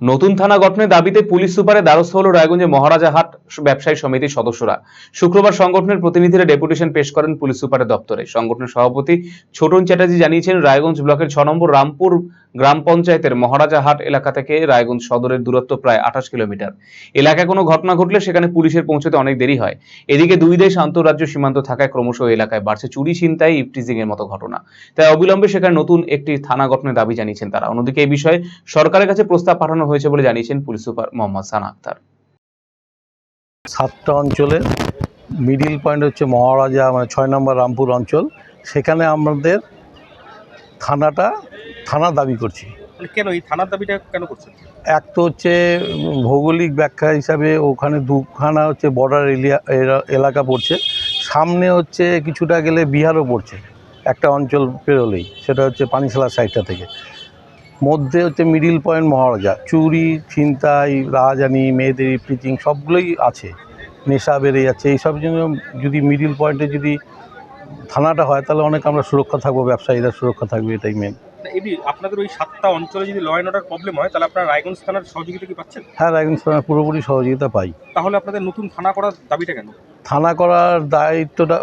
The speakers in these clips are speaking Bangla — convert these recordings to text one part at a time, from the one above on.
নতুন থানা গঠনের দাবিতে পুলিশ সুপারের দ্বারস্থ হল রায়গঞ্জে মহারাজা হাট ব্যবসায়ী সমিতির সদস্যরা। শুক্রবার সংগঠনের প্রতিনিধিরা ডেপুটেশন পেশ করেন পুলিশ সুপারের দপ্তরে। সংগঠনের সভাপতি ছোটন চ্যাটার্জি জানিয়েছেন, রায়গঞ্জ ব্লকের ছ নম্বর রামপুর গ্রাম পঞ্চায়েতের মহারাজা হাট এলাকা থেকে রায়গঞ্জ সদরের দূরত্ব প্রায় আঠাশ কিলোমিটার। এলাকায় কোনো ঘটনা ঘটলে সেখানে পুলিশের পৌঁছতে অনেক দেরি হয়। এদিকে দুই দেশ আন্তঃরাজ্য সীমান্ত থাকায় ক্রমশ এলাকায় বাড়ছে চুরি, ছিনতাই, ইপটিজিং এর মতো ঘটনা। তাই অবিলম্বে সেখানে নতুন একটি থানা গঠনের দাবি জানিয়েছেন তারা। অন্যদিকে এই বিষয়ে সরকারের কাছে প্রস্তাব পাঠানো হয়েছে বলে জানিয়েছেন পুলিশ সুপার মোহাম্মদ সানা আক্তার। সাতটা অঞ্চলের মিডিল পয়েন্ট হচ্ছে মহারাজা মানে ছয় নম্বর রামপুর অঞ্চল। সেখানে আমাদের থানাটা থানা দাবি করছি। মানে কেন এই থানার দাবিটা কেন করছেন? এক তো হচ্ছে ভৌগোলিক ব্যাখ্যা হিসাবে ওখানে দুখানা হচ্ছে বর্ডার এরিয়া এলাকা পড়ছে। সামনে হচ্ছে কিছুটা গেলে বিহারও পড়ছে। একটা অঞ্চল পেরোলেই সেটা হচ্ছে পানিশালা সাইডটা থেকে। মধ্যে হচ্ছে মিডিল পয়েন্ট মহারাজা। চুরি ছিনতাই রাজানি মেয়েদের পিচিং সবগুলোই আছে। নেশা বেড়ে যাচ্ছে। এইসব জন্য যদি মিডিল পয়েন্টে যদি থানাটা হয় তাহলে অনেক আমরা সুরক্ষা থাকব ব্যবসায়ীরা সুরক্ষা থাকবে এটাই মেন এমনি আপনাদের ওই সাতটা অঞ্চলে যদি ল অ্যান্ড অর্ডার প্রবলেম হয় তাহলে আপনারা রায়গঞ্জ থানার সহযোগিতা কি পাচ্ছেন? হ্যাঁ রায়গঞ্জ থানা পুরোপুরি সহযোগিতা পাই। তাহলে আপনাদের নতুন থানা করার দাবিটা কেন? থানা করার দায়িত্বটা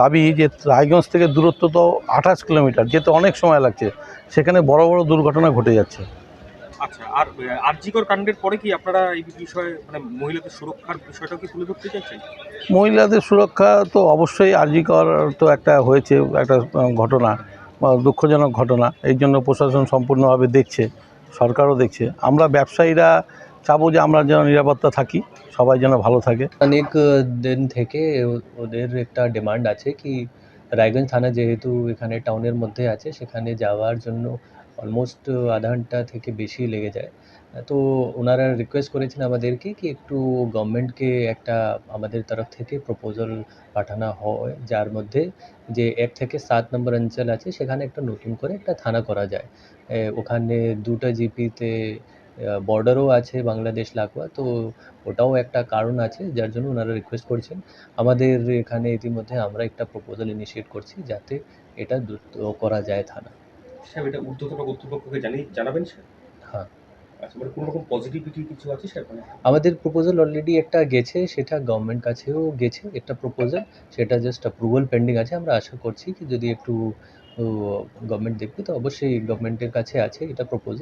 দাবি যে রায়গঞ্জ থেকে দূরত্ব তো আঠাশ কিলোমিটার যেতে অনেক সময় লাগছে সেখানে বড় বড় দুর্ঘটনা ঘটে যাচ্ছে। আচ্ছা আর আরজিকর কাণ্ডের পরে কি আপনারা এই বিষয়ে মানে মহিলাদের সুরক্ষার বিষয়টাও কি তুলে ধরতে চাইছেন? মহিলাদের সুরক্ষা তো অবশ্যই আর্জিকর তো একটা হয়েছে একটা ঘটনা। দুঃখজনক ঘটনা, এই জন্য প্রশাসন সম্পূর্ণভাবে দেখছে, সরকারও দেখছে। আমরা ব্যবসায়ীরা চাবো যে আমরা যেন নিরাপত্তা থাকি, সবাই যেন ভালো থাকে। অনেক দিন থেকে ওদের একটা ডিমান্ড আছে কি, রায়গঞ্জ থানা যেহেতু এখানে টাউনের মধ্যে আছে, সেখানে যাওয়ার জন্য অলমোস্ট আধা ঘণ্টা থেকে বেশি লেগে যায়। তো ওনারা রিকোয়েস্ট করেছেন আমাদেরকে কি একটু গভর্নমেন্টকে একটা আমাদের তরফ থেকে প্রপোজাল পাঠানো হয়, যার মধ্যে যে এক থেকে সাত নম্বর অঞ্চল আছে, সেখানে একটা নতুন করে একটা থানা করা যায়। ওখানে দুটো জিপিতে বর্ডারও আছে বাংলাদেশ লাগোয়া তো ওটাও একটা কারণ আছে, যার জন্য ওনারা রিকোয়েস্ট করছেন। আমাদের এখানে ইতিমধ্যে আমরা একটা প্রপোজাল ইনিশিয়েট করছি, যাতে এটা দ্রুত করা যায় থানা। স্যার এটা ঊর্ধ্বতন কর্তৃপক্ষকে জানিয়ে জানাবেন স্যার? হ্যাঁ। আচ্ছা মানে কোনো রকম পজিটিভিটি কিছু আছে স্যার? মানে আমাদের প্রপোজাল অলরেডি একটা গেছে সেটা গভর্নমেন্ট কাছেও গেছে একটা প্রপোজাল সেটা জাস্ট অ্যাপ্রুভাল পেন্ডিং আছে। আমরা আশা করছি কি যদি একটু গভর্নমেন্ট দেখবে তো অবশ্যই গভর্নমেন্টের কাছে আছে এটা প্রপোজাল